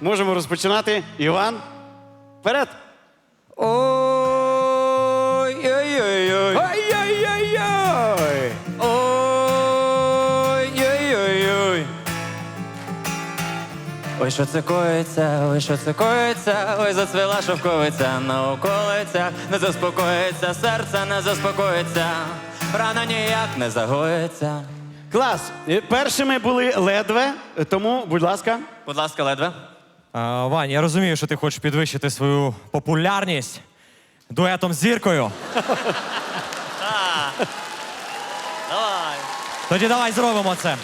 Можемо розпочинати. Іван, вперед! Ой-ой-ой-ой. Ой-ой-ой-ой. Ой, що це коїться, ой, що це коїться, ой, зацвіла шовковиця на околицях, не заспокоїться, серце не заспокоїться, рана ніяк не загоїться. Клас! Е, Першими були ледве, тому, будь ласка. Будь ласка, ледве. Вань, я розумію, що ти хочеш підвищити свою популярність дуетом з зіркою. Давай. Тоді давай зробимо це.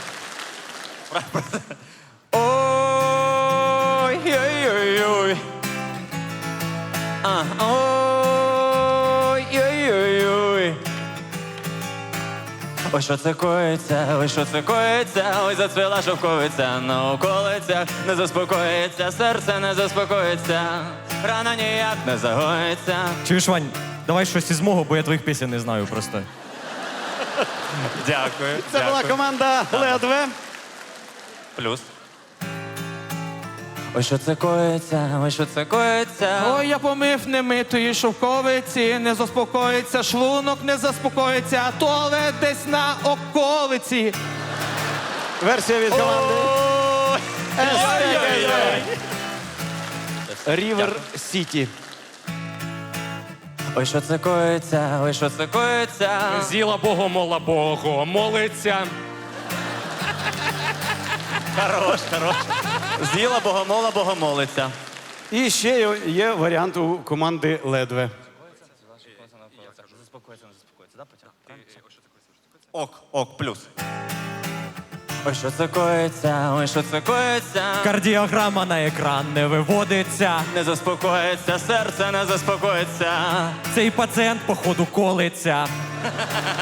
Ой-ой-ой-ой. Ой, що це коїться, ой, що це коїться, ой, зацвіла шовковиця на околицях, не заспокоїться, серце не заспокоїться, рана ніяк не загоїться. Чуєш, Вань, давай щось із мого, бо я твоїх пісень не знаю просто. Дякую. Це була команда ледве. Плюс. Ой, що це коїться, ой, що це коїться. Ой, я помив немитої шовковиці, не заспокоїться, шлунок не заспокоїться, а туалет десь на околиці. Версія від команди. Рівер Сіті. Ой, що це коїться, ой, що це коїться. Зіла Богу, мола Богу, молиться. Хорош, хорош. З'їла богомола, богомолиця. І ще є- є варіант у команди ледве. Ок, ок, плюс. Ой, що це коїться, ой, що це коїться. Кардіограма на екран не виводиться. Не заспокоїться, серце не заспокоїться. Цей пацієнт, походу, колиться.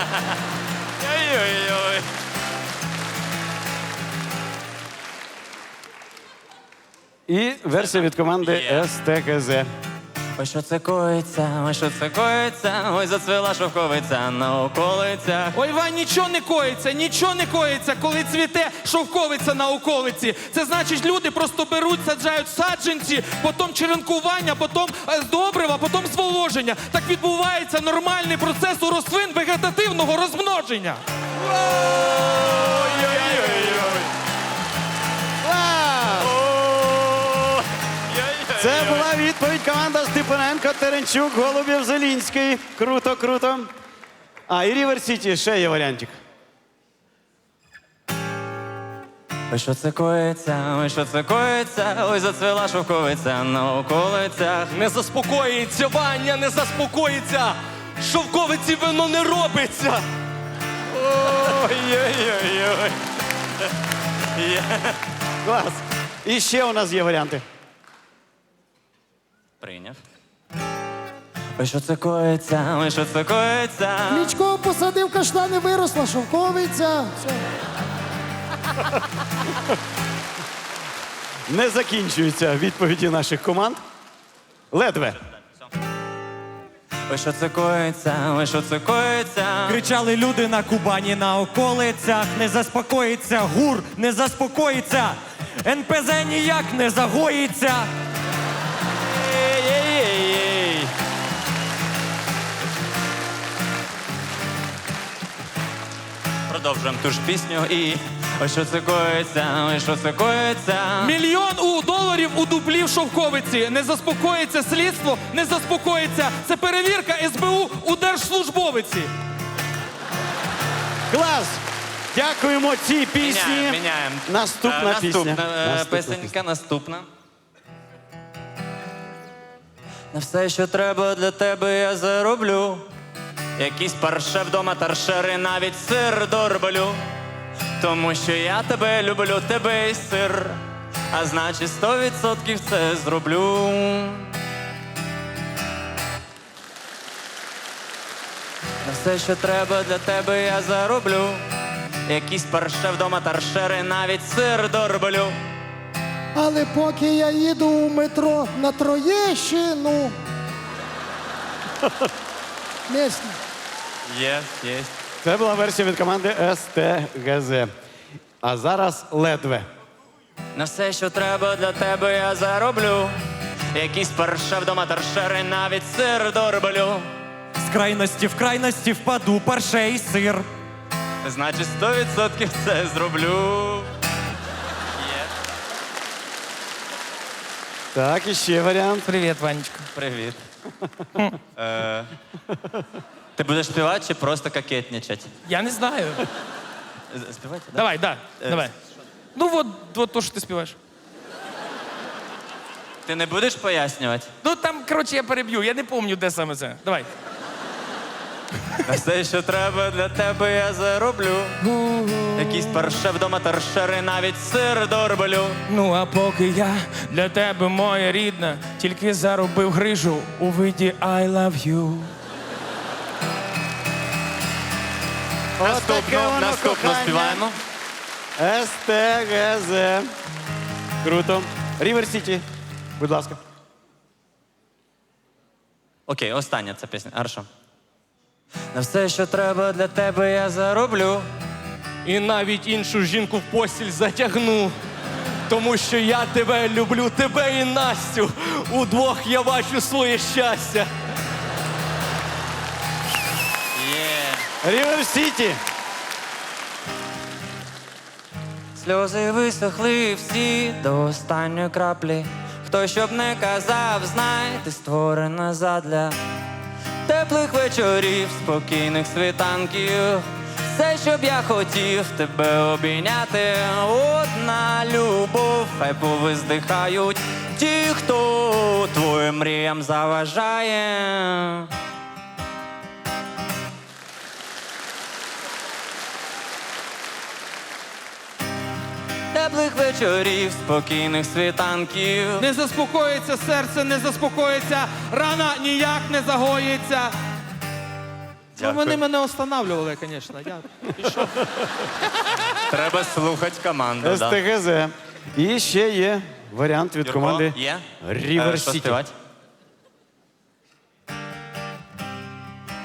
І версія від команди Є. СТГЗ. Ой, що це коїться, ой, що це коїться, ой, зацвіла шовковиця на околицях. Ой, Вань, нічого не коїться, нічого не коїться, коли цвіте шовковиця на околиці. Це значить, люди просто беруть, саджають саджанці, потім черенкування, потім е, добрива, потім зволоження. Так відбувається нормальний процес у рослин вегетативного розмноження. Це була відповідь команда Степаненко, Теренчук, Голубів, Зелінський. Круто, круто. А, і Рівер Сіті ще є варіантик. Ой, що це коїться, ой, що це коїться, ой, зацвіла шовковиця на околицях. Не заспокоїться, Ваня, не заспокоїться. Шовковиці вино не робиться. Ой-ой-ой. Клас. І ще у нас є варіанти. Прийняв. Ой, що це коїться, ой, що це коїться. Кличко посадив каштани, виросла шовковиця. Все. Не закінчуються відповіді наших команд. Ледве. Ой, що це коїться, ой, що це коїться. Кричали люди на Кубані на околицях. Не заспокоїться, гур не заспокоїться. НПЗ ніяк не загоїться. Продовжуємо ту ж пісню і ой, що це коїться, ой, що це коїться. Мільйон у доларів у дублів шовковиці. Не заспокоїться слідство, не заспокоїться. Це перевірка СБУ у держслужбовиці. Клас! Дякуємо цій пісні. Міняємо, міняємо. Наступна Е, пісня. Наступна е, Наступна пісенька, наступна. На все, що треба для тебе, я зароблю. Якийсь парше вдома таршери, навіть сир дорблю. Тому що я тебе люблю, тебе і сир. А значить, сто відсотків це зроблю. На все, що треба для тебе, я зароблю. Якісь парше вдома таршери, навіть сир дорблю. Але поки я їду у метро на Троєщину. Місні. Є, є. Це була версія від команди СТГЗ. А зараз ледве. На все, що треба для тебе, я зароблю. Якийсь парше вдома торшери, навіть сир дорблю. З крайності в крайності впаду парше і сир. Значить, сто відсотків це зроблю. Так, і ще варіант. Привіт, Ванечка. Привіт. Е, Ти будеш співати чи просто кокетничать? Я не знаю. З- Співати, да? Давай, да, Е, давай. Ну от, от то, що ти співаєш. Ти не будеш пояснювати? Ну там, коротше, я переб'ю, я не пам'ятаю, де саме це. Давай. На все, що треба для тебе, я зароблю. Якийсь парше вдома торшери, навіть сир дорблю. Ну а поки я для тебе, моя рідна, тільки заробив грижу у виді I love you. Наступну кохання. співаємо. СТГЗ. Круто. Рівер Сіті. Будь ласка. Окей, остання ця пісня. Хорошо. На все, що треба для тебе, я зароблю. І навіть іншу жінку в постіль затягну. Тому що я тебе люблю, тебе і Настю. Удвох я бачу своє щастя. Рівер Сіті. Сльози висохли всі до останньої краплі. Хто щоб не казав, знай, ти створена задля теплих вечорів, спокійних світанків. Все, що б я хотів тебе обійняти, одна любов, хай повиздихають ті, хто твоїм мріям заважає. Вечорів, спокійних світанків. Не заспокоїться серце, не заспокоїться, рана ніяк не загоїться. Ну, Дякую. вони мене останавливали, звісно. Я пішов. Треба слухати команду. да. СТГЗ. І ще є варіант від Юрко, команди є? Рівер Е, що Сіті. співати?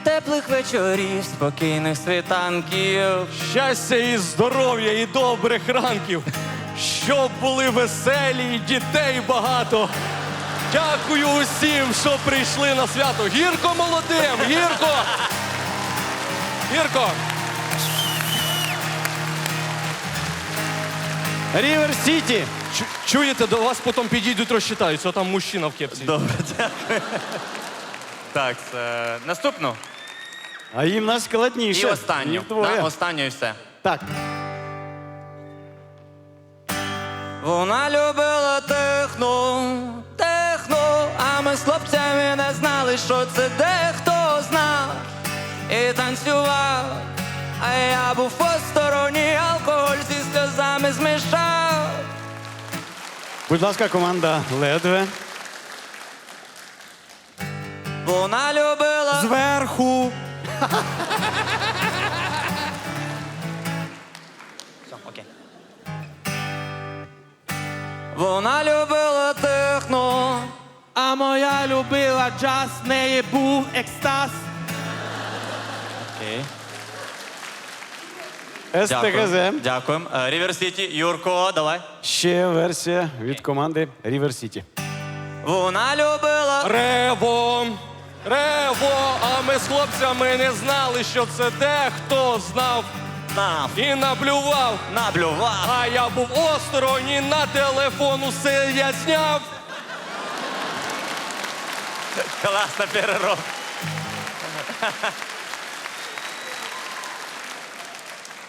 Теплих вечорів, спокійних світанків. Щастя і здоров'я, і добрих ранків. Щоб були веселі, і дітей багато. Дякую усім, що прийшли на свято. Гірко молодим! Гірко! Гірко! Рівер Сіті. Чуєте, до вас потім підійдуть, розчитаються, там мужчина в кепці. Добре, дякую. Так, це... наступну. А їм нас складніше. І останню. Їм двоє. Да, останню і все. Так. Вона любила техно, техно, а ми з хлопцями не знали, що це дехто знав і танцював. А я був посторонній, алкоголь зі сльозами змішав. Будь ласка, команда Ледве. Вона любила. Зверху. Вона любила техно. А моя любила джаз, в неї був екстаз. Окей. СТГЗ. Дякуємо. Рівер Сіті, Юрко, давай. Ще версія від команди Рівер Сіті. Вона любила. Рево! Рево! А ми з хлопцями не знали, що це дехто знав Нав. і наблював. Наблював. А я був осторонь і на телефон усе я зняв. Класна перероб.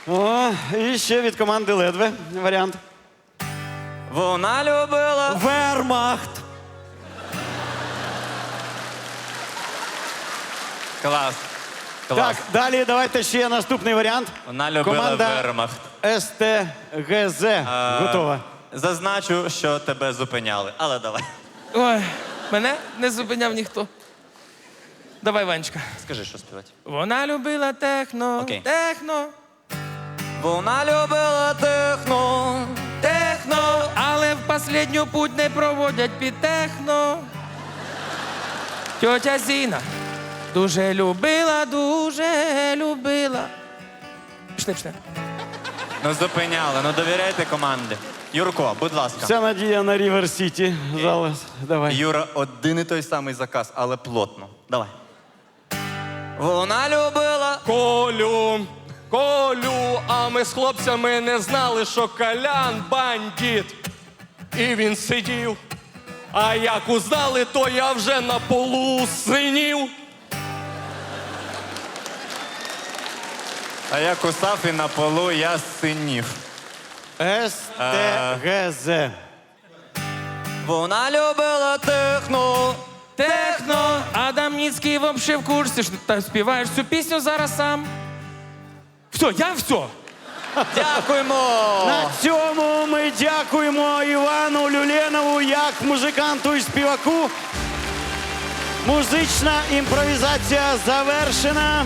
О, і ще від команди Ледве варіант. Вона любила. Вермахт. Клас. Клас. Так, далі давайте ще наступний варіант. Вона любила Команда вермахт. СТГЗ. Готова. Зазначу, що тебе зупиняли, але давай. Ой, мене не зупиняв ніхто. Давай, Ванечка. Скажи, що співати. Вона любила техно, Окей. техно, Вона любила техно. техно, але в последню путь не проводять під техно. Тьотя Зіна дуже любила, дуже любила. Пішли, пішли. Ну зупиняли, ну довіряйте команді. Юрко, будь ласка. Вся надія на Рівер Сіті. Зараз. Давай. Юра, один і той самий заказ, але плотно. Давай. Вона любила. Колю, Колю, а ми з хлопцями не знали, що Колян бандит. І він сидів. А як узнали, то я вже на полу синів. А я кусав і на полу я синів. СТГЗ. Вона любила техно. Техно, Адам Ніцький вообще в курсі, що ти співаєш цю пісню зараз сам. Все, я все. Дякуємо! На цьому ми дякуємо Івану Люленову як музиканту і співаку. Музична імпровізація завершена.